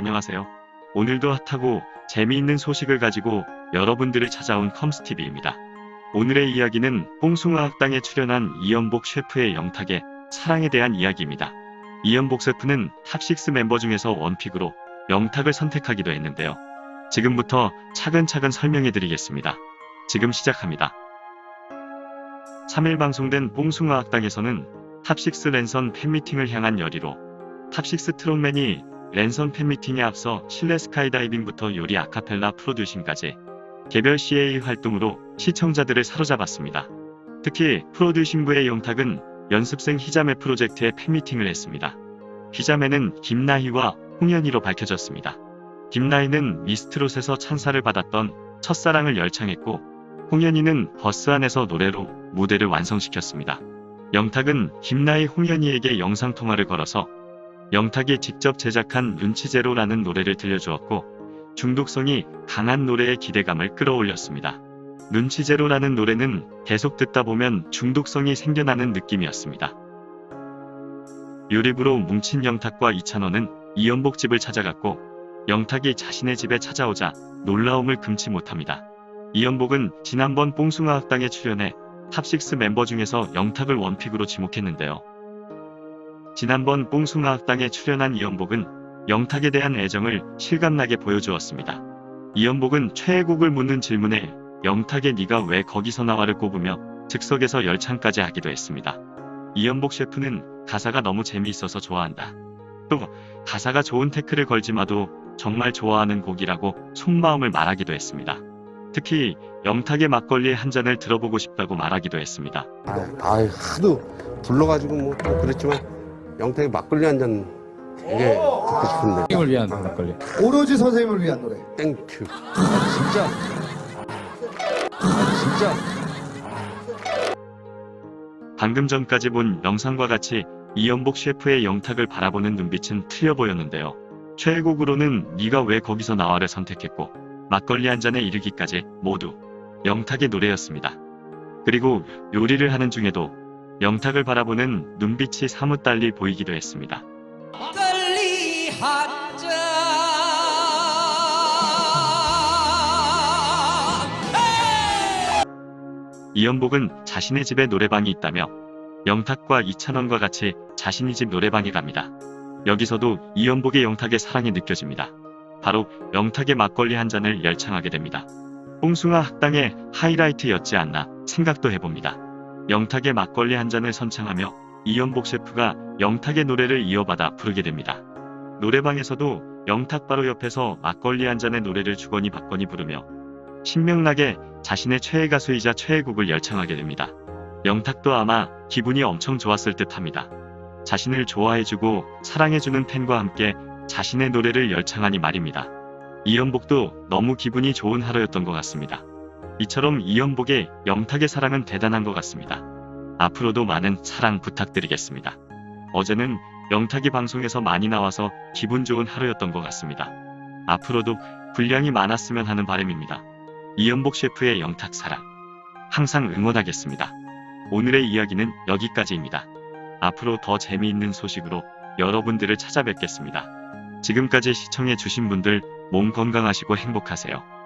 안녕하세요. 오늘도 핫하고 재미있는 소식을 가지고 여러분들을 찾아온 컴스TV입니다. 오늘의 이야기는 뽕숭아 학당에 출연한 이연복 셰프의 영탁의 사랑에 대한 이야기입니다. 이연복 셰프는 탑6 멤버 중에서 원픽으로 영탁을 선택하기도 했는데요. 지금부터 차근차근 설명해 드리겠습니다. 지금 시작합니다. 3일 방송된 뽕숭아 학당에서는 탑6 랜선 팬미팅을 향한 열의로 탑6 트롯맨이 랜선 팬미팅에 앞서 실내 스카이다이빙부터 요리 아카펠라 프로듀싱까지 개별 CA 활동으로 시청자들을 사로잡았습니다. 특히 프로듀싱부의 영탁은 연습생 희자매 프로젝트에 팬미팅을 했습니다. 희자매는 김나희와 홍현희로 밝혀졌습니다. 김나희는 미스트롯에서 찬사를 받았던 첫사랑을 열창했고 홍현희는 버스 안에서 노래로 무대를 완성시켰습니다. 영탁은 김나희 홍현희에게 영상통화를 걸어서 영탁이 직접 제작한 눈치제로라는 노래를 들려주었고 중독성이 강한 노래의 기대감을 끌어올렸습니다. 눈치제로라는 노래는 계속 듣다 보면 중독성이 생겨나는 느낌이었습니다. 요리부로 뭉친 영탁과 이찬원은 이연복 집을 찾아갔고 영탁이 자신의 집에 찾아오자 놀라움을 금치 못합니다. 이연복은 지난번 뽕숭아 학당에 출연해 탑6 멤버 중에서 영탁을 원픽으로 지목했는데요. 지난번 뽕숭아 학당에 출연한 이연복은 영탁에 대한 애정을 실감나게 보여주었습니다. 이연복은 최애곡을 묻는 질문에 영탁의 네가 왜 거기서 나와를 꼽으며 즉석에서 열창까지 하기도 했습니다. 이연복 셰프는 가사가 너무 재미있어서 좋아한다. 또 가사가 좋은 태클을 걸지 마도 정말 좋아하는 곡이라고 속마음을 말하기도 했습니다. 특히 영탁의 막걸리 한 잔을 들어보고 싶다고 말하기도 했습니다. 아, 아 하도 불러가지고 뭐또 그랬지만 영탁이 막걸리 한잔 되게 듣고 싶은데 선생님을 위한 막걸리. 오로지 선생님을 위한 노래. 땡큐 진짜. 진짜. 방금 전까지 본 영상과 같이 이연복 셰프의 영탁을 바라보는 눈빛은 틀려 보였는데요. 최애곡으로는 네가 왜 거기서 나와를 선택했고 막걸리 한 잔에 이르기까지 모두 영탁의 노래였습니다. 그리고 요리를 하는 중에도 영탁을 바라보는 눈빛이 사뭇 달리 보이기도 했습니다. 이연복은 자신의 집에 노래방이 있다며 영탁과 이찬원과 같이 자신이 집 노래방에 갑니다. 여기서도 이연복의 영탁의 사랑이 느껴집니다. 바로 영탁의 막걸리 한 잔을 열창하게 됩니다. 뽕숭아 학당의 하이라이트였지 않나 생각도 해봅니다. 영탁의 막걸리 한 잔을 선창하며 이연복 셰프가 영탁의 노래를 이어받아 부르게 됩니다. 노래방에서도 영탁 바로 옆에서 막걸리 한 잔의 노래를 주거니 받거니 부르며 신명나게 자신의 최애 가수이자 최애 곡을 열창하게 됩니다. 영탁도 아마 기분이 엄청 좋았을 듯 합니다. 자신을 좋아해주고 사랑해주는 팬과 함께 자신의 노래를 열창하니 말입니다. 이연복도 너무 기분이 좋은 하루였던 것 같습니다. 이처럼 이연복의 영탁의 사랑은 대단한 것 같습니다. 앞으로도 많은 사랑 부탁드리겠습니다. 어제는 영탁이 방송에서 많이 나와서 기분 좋은 하루였던 것 같습니다. 앞으로도 분량이 많았으면 하는 바람입니다. 이연복 셰프의 영탁 사랑. 항상 응원하겠습니다. 오늘의 이야기는 여기까지입니다. 앞으로 더 재미있는 소식으로 여러분들을 찾아뵙겠습니다. 지금까지 시청해주신 분들 몸 건강하시고 행복하세요.